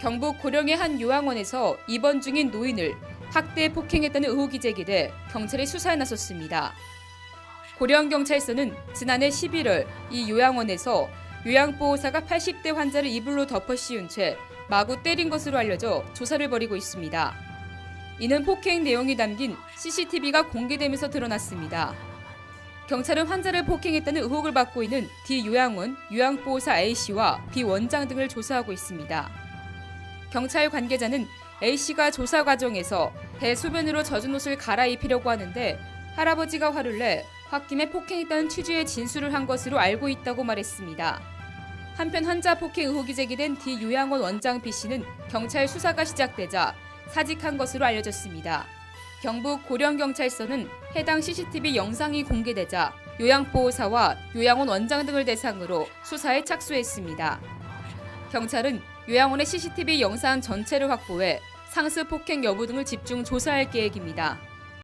경북 고령의 한 요양원에서 입원 중인 노인을 학대 폭행했다는 의혹이 제기돼 경찰이 수사에 나섰습니다. 고령경찰서는 지난해 11월 이 요양원에서 요양보호사가 80대 환자를 이불로 덮어 씌운 채 마구 때린 것으로 알려져 조사를 벌이고 있습니다. 이는 폭행 내용이 담긴 CCTV가 공개되면서 드러났습니다. 경찰은 환자를 폭행했다는 의혹을 받고 있는 D 요양원 요양보호사 A씨와 B 원장 등을 조사하고 있습니다. 경찰 관계자는 A씨가 조사 과정에서 대소변으로 젖은 옷을 갈아입히려고 하는데 할아버지가 화를 내 홧김에 폭행했다는 취지의 진술을 한 것으로 알고 있다고 말했습니다. 한편 환자 폭행 의혹이 제기된 D 요양원 원장 B 씨는 경찰 수사가 시작되자 사직한 것으로 알려졌습니다. 경북 고령경찰서는 해당 CCTV 영상이 공개되자 요양보호사와 요양원 원장 등을 대상으로 수사에 착수했습니다. 경찰은 요양원의 CCTV 영상 전체를 확보해 상습 폭행 여부 등을 집중 조사할 계획입니다.